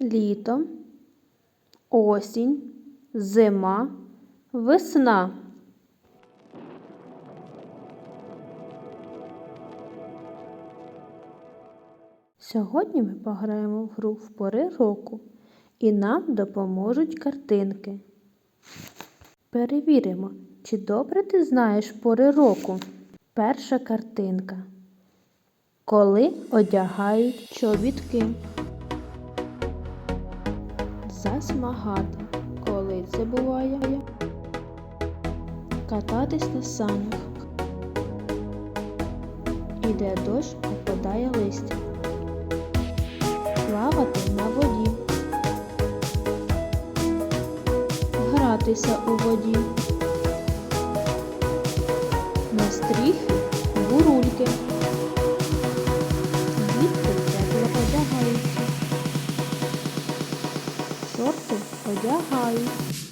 літо, осінь, зима, весна. Сьогодні ми пограємо в гру в пори року і нам допоможуть картинки. Перевіримо, чи добре ти знаєш пори року. Перша картинка. Коли одягають чобітки. Засмагати. Коли це буває? Кататись на санях. Іде дощ, опадає листя. Плавати на воді. Гратися у воді. На стріхи бурульки. Шорти одягають.